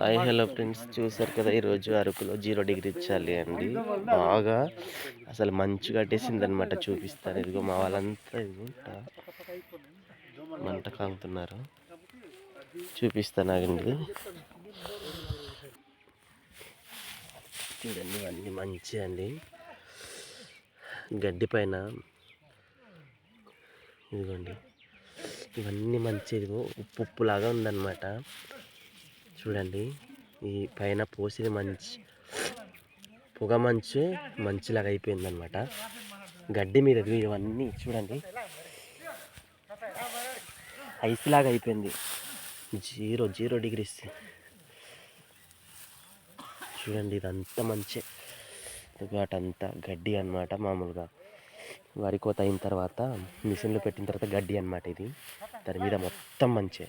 Hi hello friends. చూసారు కదా ఈరోజు అరకులో జీరో డిగ్రీ ఇచ్చాలి అండి. బాగా అసలు మంచు కట్టేసింది అనమాట చూపిస్తాను. ఇదిగో మా వాళ్ళంతా ఇదిగో మంట కాగుతున్నారు. చూపిస్తాను ఆగండి. చూడండి ఇవన్నీ మంచి అండి. గడ్డి పైన ఇదిగోండి. ఇవన్నీ మంచి ఇదిగో ఉప్పు ఉప్పులాగా ఉందన్నమాట. చూడండి. ఈ పైన పోసిన మంచి పొగ మంచు మంచులాగా అయిపోయిందనమాట గడ్డి మీద ఇవన్నీ చూడండి. ఐస్ లాగా అయిపోయింది. Zero zero degrees. చూడండి ఇదంతా మంచి. అటంతా గడ్డి అన్నమాట మామూలుగా. వరి కోత అయిన తర్వాత మిషన్లో పెట్టిన తర్వాత గడ్డి అనమాట ఇది. దాని మీద మొత్తం మంచి.